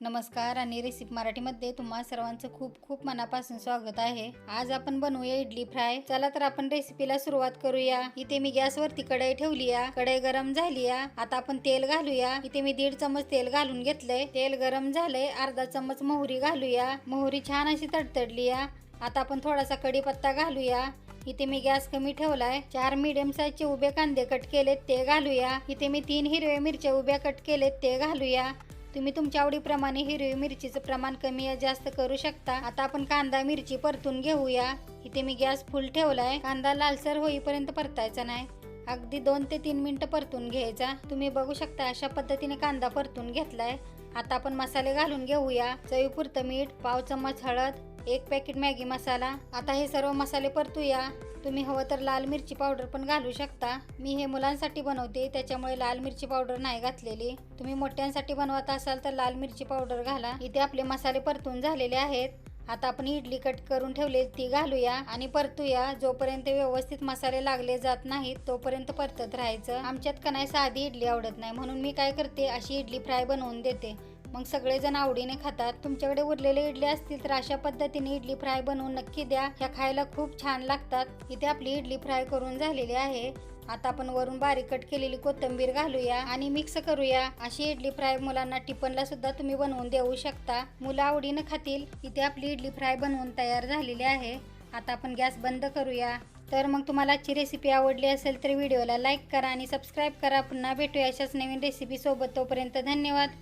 नमस्कार आणि रेसिपी मराठीमध्ये तुम्हा सर्वांचं खूप खूप मनापासून स्वागत आहे. आज आपण बनवूया इडली फ्राय. चला तर आपण रेसिपीला सुरुवात करूया. इथे मी गॅसवरती कढई ठेवली कढई गरम झाली आता आपण तेल घालूया. इथे मी दीड चमच तेल घालून घेतलंय. तेल गरम झालंय. अर्धा चमच मोहरी घालूया. मोहरी छान अशी तडतडली या आता आपण थोडासा कढीपत्ता घालूया. इथे मी गॅस कमी ठेवलाय. चार मीडियम साईजचे उभे कांदे कट केलेत ते घालूया. इथे मी तीन हिरव्या मिरच्या उभ्या कट केलेत ते घालूया. तुम्ही तुमच्या आवडीप्रमाणे हिरवी मिरचीचं प्रमाण कमी या जास्त करू शकता. आता आपण कांदा मिरची परतून घेऊया. इथे मी गॅस फुल ठेवलाय. कांदा लालसर होईपर्यंत परतायचा नाही. अगदी दोन ते तीन मिनटं परतून घ्यायचा. तुम्ही बघू शकता अशा पद्धतीने कांदा परतून घेतलाय. आता आपण मसाले घालून घेऊया. चवीपुरतं मीठ पाव चम्मच हळद एक पॅकेट मॅगी मसाला. आता हे सर्व मसाले परतूया. तुम्ही हवं तर लाल मिरची पावडर पण घालू शकता. मी हे मुलांसाठी बनवते त्याच्यामुळे लाल मिरची पावडर नाही घातलेली. तुम्ही मोठ्यांसाठी बनवत असाल तर लाल मिरची पावडर घाला. इथे आपले मसाले परतून झालेले आहेत. आता आपण इडली कट करून ठेवले ती घालूया आणि परतूया. जोपर्यंत व्यवस्थित मसाले लागले जात नाहीत तोपर्यंत परतत राहायचं. आमच्यात का नाही साधी इडली आवडत नाही म्हणून मी काय करते अशी इडली फ्राय बनवून देते. मग सगळेजण आवडीने खातात. तुमच्याकडे उरलेले इडली असतील तर अशा पद्धतीने इडली फ्राय बनवून नक्की द्या. ह्या खायला खूप छान लागतात. इथे आपली इडली फ्राय करून झालेली आहे. आता आपण वरून बारीक कट केलेली कोथिंबीर घालूया आणि मिक्स करूया. अशी इडली फ्राय मुलांना टिफनला सुद्धा तुम्ही बनवून देऊ शकता. मुलं आवडीनं खातील. इथे आपली इडली फ्राय बनवून तयार झालेली आहे. आता आपण गॅस बंद करूया. तर मग तुम्हाला आजची रेसिपी आवडली असेल तर व्हिडिओला लाईक करा आणि सबस्क्राईब करा. पुन्हा भेटूया अशाच नवीन रेसिपीसोबत तोपर्यंत धन्यवाद.